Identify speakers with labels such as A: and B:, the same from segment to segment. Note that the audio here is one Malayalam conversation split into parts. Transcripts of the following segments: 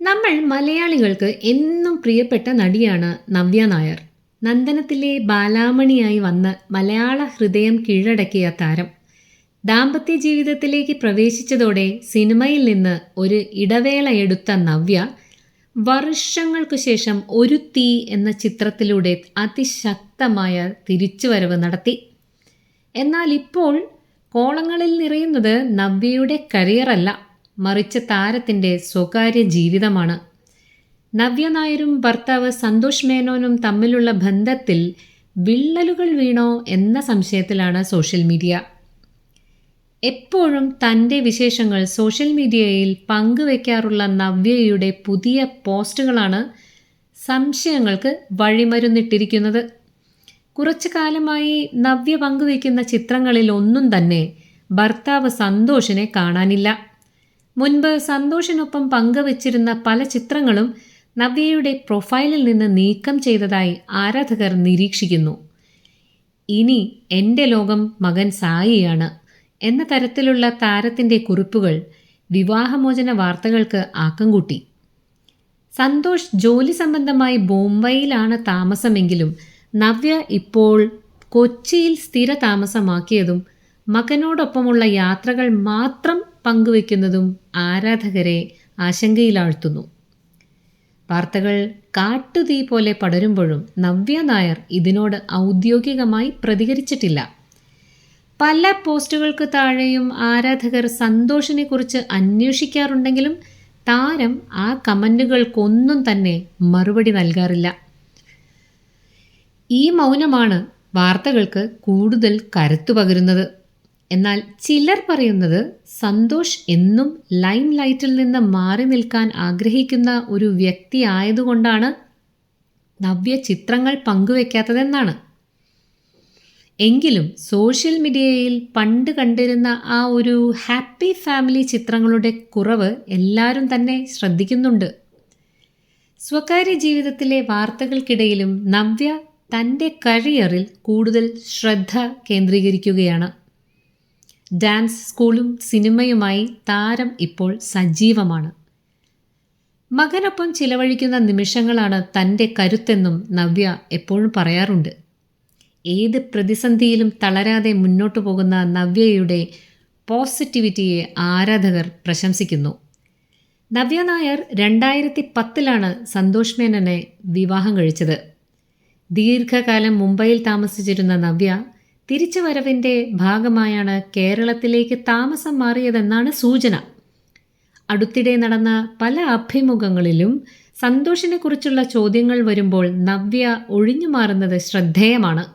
A: നമ്മൾ മലയാളികൾക്ക് എന്നും പ്രിയപ്പെട്ട നടിയാണ് നവ്യ നായർ. നന്ദനത്തിലെ ബാലാമണിയായി വന്ന് മലയാള ഹൃദയം കീഴടക്കിയ താരം. ദാമ്പത്യ ജീവിതത്തിലേക്ക് പ്രവേശിച്ചതോടെ സിനിമയിൽ നിന്ന് ഒരു ഇടവേള എടുത്ത നവ്യ വർഷങ്ങൾക്കു ശേഷം ഒരു തീ എന്ന ചിത്രത്തിലൂടെ അതിശക്തമായ തിരിച്ചുവരവ് നടത്തി. എന്നാൽ ഇപ്പോൾ കോളങ്ങളിൽ നിറയുന്നത് നവ്യയുടെ കരിയറല്ല. മറിച്ച് താരത്തിന്റെ സ്വകാര്യ ജീവിതമാണ്. നവ്യ നായരും ഭർത്താവ് സന്തോഷ് മേനോനും തമ്മിലുള്ള ബന്ധത്തിൽ വിള്ളലുകൾ വീണോ എന്ന സംശയത്തിലാണ് സോഷ്യൽ മീഡിയ. എപ്പോഴും തന്റെ വിശേഷങ്ങൾ സോഷ്യൽ മീഡിയയിൽ പങ്കുവെക്കാറുള്ള നവ്യയുടെ പുതിയ പോസ്റ്റുകളാണ് സംശയങ്ങൾക്ക് വഴിമരുന്നിട്ടിരിക്കുന്നത്. കുറച്ചു കാലമായി നവ്യ പങ്കുവയ്ക്കുന്ന ചിത്രങ്ങളിൽ ഒന്നും തന്നെ ഭർത്താവ് സന്തോഷിനെ കാണാനില്ല. മുൻപ് സന്തോഷിനൊപ്പം പങ്കുവച്ചിരുന്ന പല ചിത്രങ്ങളും നവ്യയുടെ പ്രൊഫൈലിൽ നിന്ന് നീക്കം ചെയ്തതായി ആരാധകർ നിരീക്ഷിക്കുന്നു. ഇനി എന്റെ ലോകം മകൻ സായിയാണ് എന്ന തരത്തിലുള്ള താരത്തിന്റെ കുറിപ്പുകൾ വിവാഹമോചന വാർത്തകൾക്ക് ആക്കം കൂട്ടി സന്തോഷ് ജോലി സംബന്ധമായി ബോംബെയിലാണ് താമസമെങ്കിലും നവ്യ ഇപ്പോൾ കൊച്ചിയിൽ സ്ഥിര താമസമാക്കിയതും മകനോടൊപ്പമുള്ള യാത്രകൾ മാത്രം പങ്കുവെക്കുന്നതും ആരാധകരെ ആശങ്കയിലാഴ്ത്തുന്നു. വാർത്തകൾ കാട്ടുതീ പോലെ പടരുമ്പോഴും നവ്യ നായർ ഇതിനോട് ഔദ്യോഗികമായി പ്രതികരിച്ചിട്ടില്ല. പല പോസ്റ്റുകൾക്ക് താഴെയും ആരാധകർ സന്തോഷിനെക്കുറിച്ച് അന്വേഷിക്കാറുണ്ടെങ്കിലും താരം ആ കമന്റുകൾക്കൊന്നും തന്നെ മറുപടി നൽകാറില്ല. ഈ മൗനമാണ് വാർത്തകൾക്ക് കൂടുതൽ കരുത്തു പകരുന്നത്. എന്നാൽ ചിലർ പറയുന്നത് സന്തോഷ് എന്നും ലൈം ലൈറ്റിൽ നിന്ന് മാറി നിൽക്കാൻ ആഗ്രഹിക്കുന്ന ഒരു വ്യക്തി ആയതുകൊണ്ടാണ് നവ്യ ചിത്രങ്ങൾ പങ്കുവെക്കാത്തതെന്നാണ്. എങ്കിലും സോഷ്യൽ മീഡിയയിൽ പണ്ട് കണ്ടിരുന്ന ആ ഒരു ഹാപ്പി ഫാമിലി ചിത്രങ്ങളുടെ കുറവ് എല്ലാവരും തന്നെ ശ്രദ്ധിക്കുന്നുണ്ട്. സ്വകാര്യ ജീവിതത്തിലെ വാർത്തകൾക്കിടയിലും നവ്യ തന്റെ കരിയറിൽ കൂടുതൽ ശ്രദ്ധ കേന്ദ്രീകരിക്കുകയാണ്. ഡാൻസ് സ്കൂളും സിനിമയുമായി താരം ഇപ്പോൾ സജീവമാണ്. മകനൊപ്പം ചിലവഴിക്കുന്ന നിമിഷങ്ങളാണ് തന്റെ കരുത്തെന്നും നവ്യ എപ്പോഴും പറയാറുണ്ട്. ഏത് പ്രതിസന്ധിയിലും തളരാതെ മുന്നോട്ടു പോകുന്ന നവ്യയുടെ പോസിറ്റിവിറ്റിയെ ആരാധകർ പ്രശംസിക്കുന്നു. നവ്യ നായർ രണ്ടായിരത്തി പത്തിലാണ് സന്തോഷ് മേനനെ വിവാഹം കഴിച്ചത്. ദീർഘകാലം മുംബൈയിൽ താമസിച്ചിരുന്ന നവ്യ തിരിച്ചുവരവിന്റെ ഭാഗമായാണ് കേരളത്തിലേക്ക് താമസം മാറിയതെന്നാണ് സൂചന. അടുത്തിടെ നടന്ന പല അഭിമുഖങ്ങളിലും സന്തോഷിനെക്കുറിച്ചുള്ള ചോദ്യങ്ങൾ വരുമ്പോൾ നവ്യ ഒഴിഞ്ഞു മാറുന്നത് ശ്രദ്ധേയമാണ്.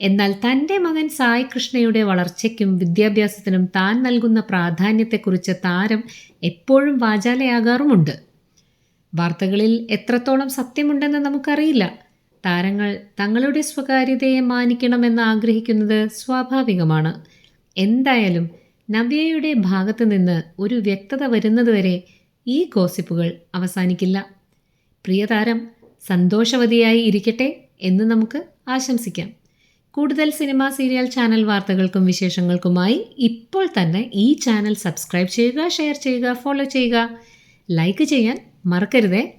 A: എന്നാൽ തന്റെ മകൻ സായ് കൃഷ്ണയുടെ വളർച്ചയ്ക്കും വിദ്യാഭ്യാസത്തിനും താൻ നൽകുന്ന പ്രാധാന്യത്തെക്കുറിച്ച് താരം എപ്പോഴും വാചാലയാകാറുമുണ്ട്. വാർത്തകളിൽ എത്രത്തോളം സത്യമുണ്ടെന്ന് നമുക്കറിയില്ല. താരങ്ങൾ തങ്ങളുടെ സ്വകാര്യതയെ മാനിക്കണമെന്ന് ആഗ്രഹിക്കുന്നത് സ്വാഭാവികമാണ്. എന്തായാലും നവ്യയുടെ ഭാഗത്ത് നിന്ന് ഒരു വ്യക്തത വരുന്നതുവരെ ഈ ഗോസിപ്പുകൾ അവസാനിക്കില്ല. പ്രിയതാരം സന്തോഷവതിയായി ഇരിക്കട്ടെ എന്ന് നമുക്ക് ആശംസിക്കാം. കൂടുതൽ സിനിമ സീരിയൽ ചാനൽ വാർത്തകൾക്കും വിശേഷങ്ങൾക്കുമായി ഇപ്പോൾ തന്നെ ഈ ചാനൽ സബ്സ്ക്രൈബ് ചെയ്യുക ഷെയർ ചെയ്യുക ഫോളോ ചെയ്യുക. ലൈക്ക് ചെയ്യാൻ മറക്കരുതേ.